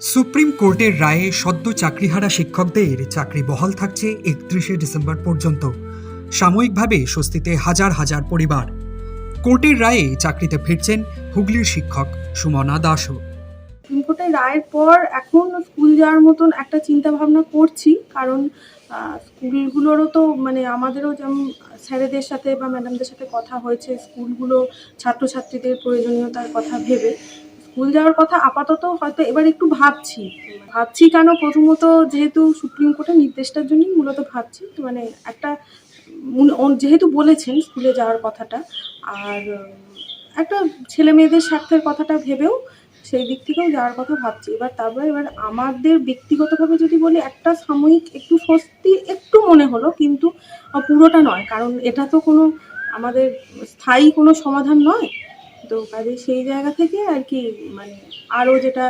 Supreme কোর্টের রায়ে সদ্য চাকরিহারা শিক্ষকদের চাকরি বহাল থাকছে একত্রিশে ডিসেম্বর পর্যন্ত। সাময়িকভাবে স্বস্তিতে হাজার হাজার পরিবার। কোর্টের রায়ে চাকরিতে ফিরছেন হুগলির শিক্ষক সুমনা দাসও। সুপ্রিম কোর্টের রায়ের পর এখন স্কুল যাওয়ার মতন একটা চিন্তা ভাবনা করছি, কারণ স্কুলগুলোরও তো মানে আমাদেরও যেমন স্যারেদের সাথে বা ম্যাডামদের সাথে কথা হয়েছে, স্কুলগুলো ছাত্রছাত্রীদের প্রয়োজনীয়তার কথা ভেবে। স্কুল যাওয়ার কথা আপাতত হয়তো এবার একটু ভাবছি। ভাবছি কেন? প্রথমত যেহেতু সুপ্রিম কোর্টের নির্দেশটার জন্যই মূলত ভাবছি। তো মানে একটা যেহেতু বলেছেন স্কুলে যাওয়ার কথাটা, আর একটা ছেলে মেয়েদের স্বার্থের কথাটা ভেবেও সেই দিক থেকেও যাওয়ার কথা ভাবছি। এবার তারপরে এবার আমাদের ব্যক্তিগতভাবে যদি বলি, একটা সাময়িক একটু স্বস্তি, একটু মনে হলো, কিন্তু পুরোটা নয়। কারণ এটা তো কোনো আমাদের স্থায়ী কোনো সমাধান নয়। তো কাজে সেই জায়গা থেকে আর কি মানে আরও যেটা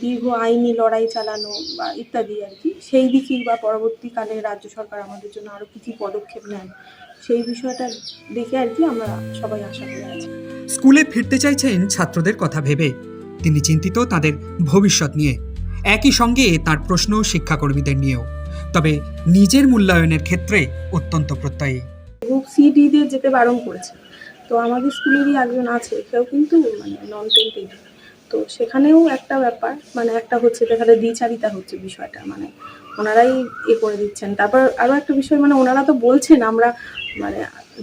দীর্ঘ আইনি লড়াই চালানো বা ইত্যাদি আর কি সেই দিকেই বা পরবর্তীকালে রাজ্য সরকার আমাদের জন্য আরও কী কী পদক্ষেপ নেন। সেই বিষয়টা দেখে আর কি আমরা সবাই আশা করে আছি। স্কুলে ফিরতে চাইছেন ছাত্রদের কথা ভেবে। তিনি চিন্তিত তাদের ভবিষ্যৎ নিয়ে। একই সঙ্গে তার প্রশ্ন শিক্ষাকর্মীদের নিয়েও। তবে নিজের মূল্যায়নের ক্ষেত্রে অত্যন্ত প্রত্যয়ী। গ্রুপ ডিদের যেতে বারণ করেছে। তো আমাদের স্কুলেরই একজন আছে, সেও কিন্তু মানে নন টেন্টেড তো সেখানেও একটা ব্যাপার মানে একটা হচ্ছে যেখানে দ্বিচারিতা হচ্ছে বিষয়টা মানে ওনারাই এ করে দিচ্ছেন। তারপর আরও একটা বিষয় মানে ওনারা তো বলছেন আমরা মানে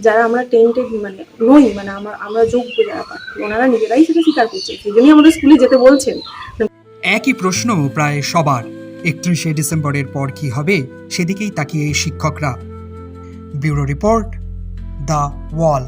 যারা আমরা টেন্টেড মানে নই মানে আমরা আমরা যোগ্য যারা প্রার্থী ওনারা নিজেরাই সেটা স্বীকার করছে সেই জন্যই আমাদের স্কুলে যেতে বলছেন। একই প্রশ্ন প্রায় সবার, একত্রিশে ডিসেম্বরের পর কি হবে, সেদিকেই তাকিয়ে শিক্ষকরা। Bureau report, the wall.